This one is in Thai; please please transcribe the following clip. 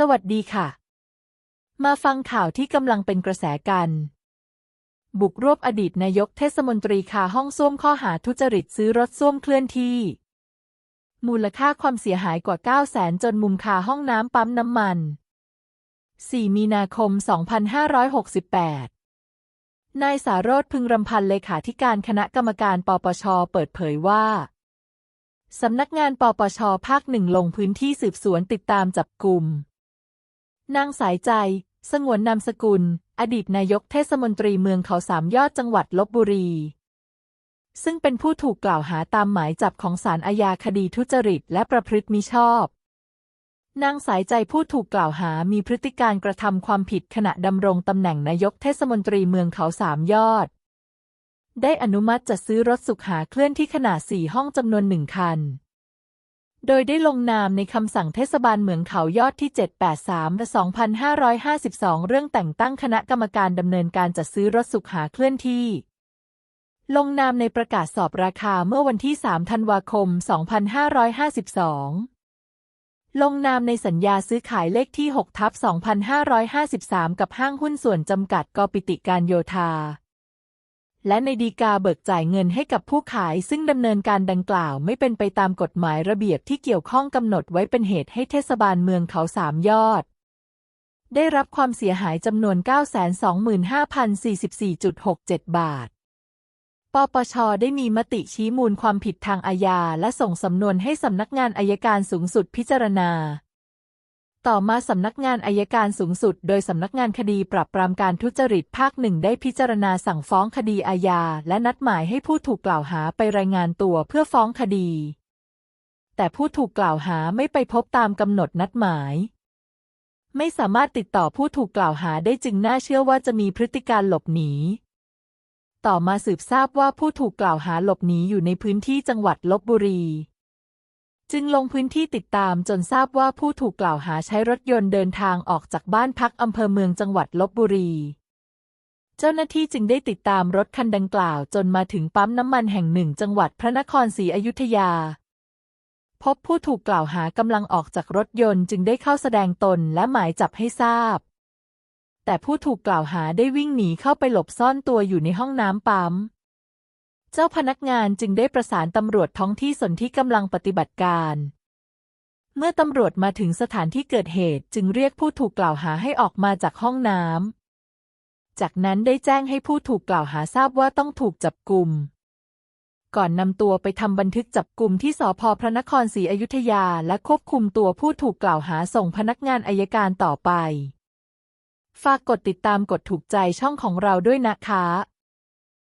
สวัสดีค่ะ มาฟังข่าวที่กำลังเป็นกระแสกัน บุกรวบอดีตนายกเทศมนตรีคาห้องส้วมข้อหาทุจริตซื้อรถส้วมเคลื่อนที่ มูลค่าความเสียหายกว่า 9 0 0แสนจนมุมคาห้องน้ำปั๊มน้ำมัน 4 มีนาคม 2568 นายสารโรธพึงรำพันเลขาธิการคณะกรรมการปปช เปิดเผยว่าสำนักงานปปช ภาคหนึ่งลงพื้นที่สืบสวนติดตามจับกลุ่ม นางสายใจ สงวนนามสกุล อดีตนายกเทศมนตรีเมืองเขาสามยอดจังหวัดลบบุรี ซึ่งเป็นผู้ถูกกล่าวหาตามหมายจับของศาลอาญาคดีทุจริตและประพฤติมิชอบ นางสายใจผู้ถูกกล่าวหามีพฤติการกระทำความผิดขณะดำรงตำแหน่งนายกเทศมนตรีเมืองเขาสามยอด ได้อนุมัติจัดซื้อรถสุขหาเคลื่อนที่ขนาดสี่ห้องจำนวนหนึ่งคัน โดยได้ลงนามในคำสั่งเทศบาลเหมืองเขายอดที่ 783 และ2552 เรื่องแต่งตั้งคณะกรรมการดำเนินการจัดซื้อรถสุขหาเคลื่อนที่ ลงนามในประกาศสอบราคาเมื่อวันที่ 3 ธันวาคม 2552ลงนามในสัญญาซื้อขายเลขที่6ทับ2553 กับห้างหุ้นส่วนจำกัดกปิติการโยธา และในดีกาเบิกจ่ายเงินให้กับผู้ขาย ซึ่งดำเนินการดังกล่าวไม่เป็นไปตามกฎหมายระเบียบที่เกี่ยวข้องกำหนดไว้เป็นเหตุให้เทศบาลเมืองเขาสามยอด ได้รับความเสียหายจำนวน 925,044.67 บาท ปปช ได้มีมติชี้มูลความผิดทางอาญาและส่งสำนวนให้สำนักงานอายการสูงสุดพิจารณา ต่อมาสำนักงานอายการสูงสุด โดยสำนักงานคดีปราบปรามการทุจริตภาคหนึ่งได้พิจารณาสั่งฟ้องคดีอาญา และนัดหมายให้ผู้ถูกกล่าวหาไปรายงานตัวเพื่อฟ้องคดี แต่ผู้ถูกกล่าวหาไม่ไปพบตามกำหนดนัดหมาย ไม่สามารถติดต่อผู้ถูกกล่าวหาได้จึงน่าเชื่อว่าจะมีพฤติการหลบหนี ต่อมาสืบทราบว่าผู้ถูกกล่าวหาหลบหนีอยู่ในพื้นที่จังหวัดลบบุรี จึงลงพื้นที่ติดตามจนทราบว่าผู้ถูกกล่าวหาใช้รถยนต์เดินทางออกจากบ้านพักอำเภอเมืองจังหวัดลบบุรี เจ้าหน้าที่จึงได้ติดตามรถคันดังกล่าวจนมาถึงปั๊มน้ำมันแห่งหนึ่งจังหวัดพระนครศรีอยุธยา พบผู้ถูกกล่าวหากำลังออกจากรถยนต์จึงได้เข้าแสดงตนและหมายจับให้ทราบ แต่ผู้ถูกกล่าวหาได้วิ่งหนีเข้าไปหลบซ่อนตัวอยู่ในห้องน้ำปั๊ม เจ้าพนักงานจึงได้ประสานตำรวจท้องที่สนที่กำลังปฏิบัติการ เมื่อตำรวจมาถึงสถานที่เกิดเหตุจึงเรียกผู้ถูกกล่าวหาให้ออกมาจากห้องน้ำ จากนั้นได้แจ้งให้ผู้ถูกกล่าวหาทราบว่าต้องถูกจับกลุ่ม ก่อนนำตัวไปทำบันทึกจับกลุ่มที่สพพระนครศรีอยุธยาและควบคุมตัวผู้ถูกกล่าวหาส่งพนักงานอายการต่อไป ฝากกดติดตามกดถูกใจช่องของเราด้วยนะคะ